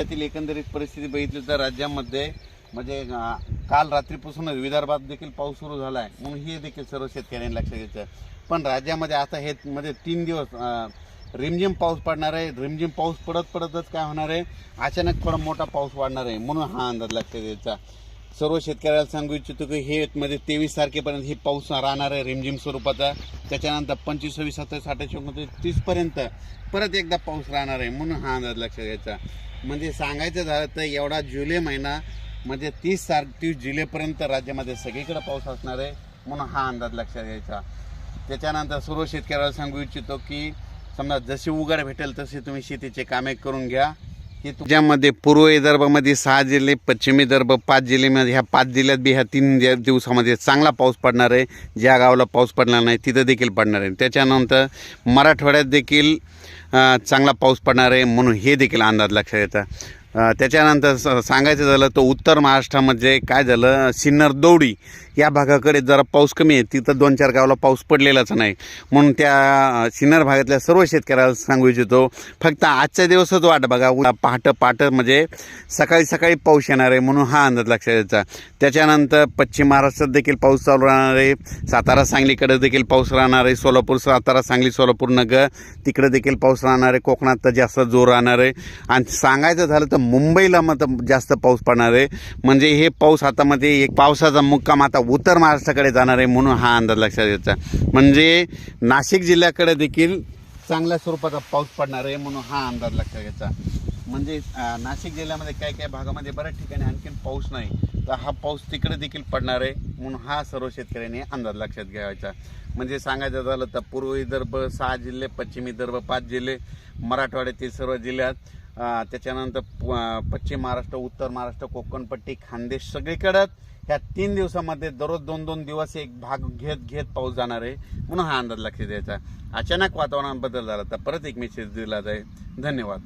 त्यातील एकंदरीत परिस्थिती बघितली तर राज्यामध्ये म्हणजे काल रात्रीपासूनच विदर्भात देखील पाऊस सुरू झाला आहे म्हणून हे देखील सर्व शेतकऱ्यांनी लक्षात घ्यायचं पण राज्यामध्ये आता हे म्हणजे तीन दिवस रिमझिम पाऊस पडणार आहे. रिमझिम पाऊस पडत पडतच काय होणार आहे? अचानक थोडा मोठा पाऊस वाढणार आहे. म्हणून हा अंदाज लक्षात घ्यायचा. सर्व शेतकऱ्याला सांगू इच्छितो की हे मध्ये तेवीस तारखेपर्यंत हे पाऊस राहणार आहे रिमझिम स्वरूपाचा. त्याच्यानंतर पंचवीस सव्वीस सत्तावीस अठ्ठावीस एकोणतीस तीसपर्यंत परत एकदा पाऊस राहणार आहे म्हणून हा अंदाज लक्षात घ्यायचा. म्हणजे सांगायचं झालं तर एवढा जुलै महिना म्हणजे तीस तार तीस जुलैपर्यंत राज्यामध्ये सगळीकडे पाऊस असणार आहे म्हणून हा अंदाज लक्षात घ्यायचा. त्याच्यानंतर सर्व शेतकऱ्याला सांगू इच्छितो की समजा जशी उघड भेटेल तसे तुम्ही शेतीचे कामे करून घ्या. की ज्यामध्ये पूर्व विदर्भामध्ये सहा जिल्हे पश्चिम विदर्भ पाच जिल्ह्यामध्ये ह्या पाच जिल्ह्यात बी ह्या तीन दिवसामध्ये चांगला पाऊस पडणार आहे ज्या गावाला पाऊस पडणार नाही तिथं देखील पडणार आहे. त्याच्यानंतर मराठवाड्यात देखील चांगला पाऊस पडणार आहे म्हणून हे देखील अंदाज लक्षात येतं. त्याच्यानंतर स- सांगायचं झालं तर उत्तर महाराष्ट्रामध्ये काय झालं? सिन्नर दौडी. या भागाकडे जरा पाऊस कमी आहे. तिथं दोन चार गावाला पाऊस पडलेलाच नाही. म्हणून त्या सिन्नर भागातल्या सर्व शेतकऱ्याला सांगू इच्छितो फक्त आजच्या दिवसच वाट बघा. पहाटं पहाटं म्हणजे सकाळी सकाळी पाऊस येणार आहे म्हणून हा अंदाज लक्षात यायचा त्याच्यानंतर पश्चिम महाराष्ट्रात देखील पाऊस चालू राहणार आहे. सातारा सांगलीकडे देखील पाऊस राहणार आहे. सोलापूर सातारा सांगली सोलापूर नगर तिकडे देखील पाऊस राहणार आहे. कोकणात तर जास्त जोर राहणार आहे. आणि सांगायचं झालं तर मुंबईला मग जास्त पाऊस पडणार आहे. म्हणजे हे पाऊस हातामध्ये एक पावसाचा मुक्काम आता उत्तर महाराष्ट्राकडे जाणार आहे म्हणून हा अंदाज लक्षात घ्यायचा म्हणजे नाशिक जिल्ह्याकडे देखील चांगल्या स्वरूपाचा पाऊस पडणार आहे म्हणून हा अंदाज लक्षात घ्यायचा म्हणजे नाशिक जिल्ह्यामध्ये काही काही भागामध्ये बऱ्याच ठिकाणी आणखीन पाऊस नाही. तर हा पाऊस तिकडे देखील पडणार आहे म्हणून हा सर्व शेतकऱ्यांनी अंदाज लक्षात घ्यायचा. म्हणजे सांगायचं झालं तर पूर्व विदर्भ सहा जिल्हे पश्चिम विदर्भ पाच जिल्हे मराठवाड्यातील सर्व जिल्ह्यात त्याच्यानंतर प- पश्चिम महाराष्ट्र उत्तर महाराष्ट्र कोकणपट्टी खानदेश सगळीकडं ह्या तीन दिवसामध्ये दररोज दोन दोन दिवस एक भाग घेत घेत पाऊस जाणार आहे. म्हणून हा अंदाज लक्षात द्यायचा अचानक वातावरणात बदल झाला तर परत एक मेसेज दिला जाईल. धन्यवाद.